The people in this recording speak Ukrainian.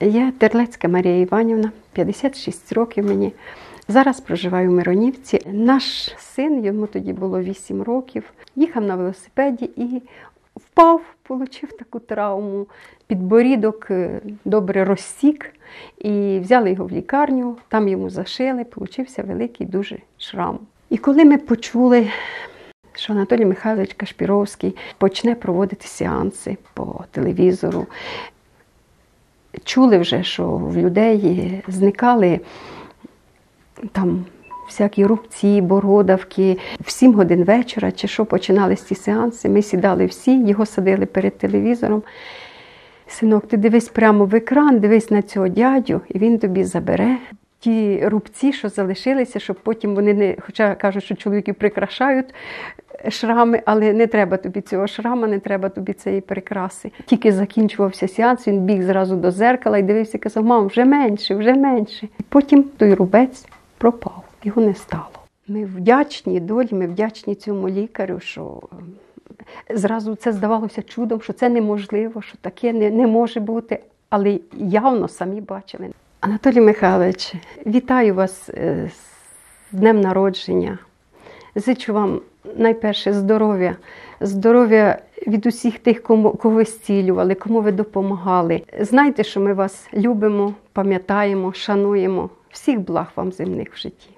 Я Терлецька Марія Іванівна, 56 років мені. Зараз проживаю в Миронівці. Наш син, йому тоді було 8 років, їхав на велосипеді і впав, отримав таку травму. Підборідок е, добре розсік, і взяли його в лікарню, там йому зашили, получився великий дуже шрам. І коли ми почули, що Анатолій Михайлович Кашпіровський почне проводити сеанси по телевізору, чули вже, що в людей зникали там всякі рубці, бородавки. В 7 годин вечора чи що починались ці сеанси. Ми сідали всі, його садили перед телевізором. Синок, ти дивись прямо в екран, дивись на цього дядю, і він тобі забере. Ті рубці, що залишилися, щоб потім вони не, хоча кажуть, що чоловіки прикрашають шрами, але не треба тобі цього шрама, не треба тобі цієї прикраси. Тільки закінчувався сеанс, він біг зразу до зеркала і дивився казав, мам, вже менше, вже менше. І потім той рубець пропав, його не стало. Ми вдячні долі, ми вдячні цьому лікарю, що е, зразу це здавалося чудом, що це неможливо, що таке не, не може бути, але явно самі бачили. Анатолій Михайлович, вітаю вас е, з днем народження. Зичу вам найперше здоров'я, здоров'я від усіх тих, кому кого зцілювали, кому ви допомагали. Знайте, що ми вас любимо, пам'ятаємо, шануємо. Всіх благ вам земних в житті.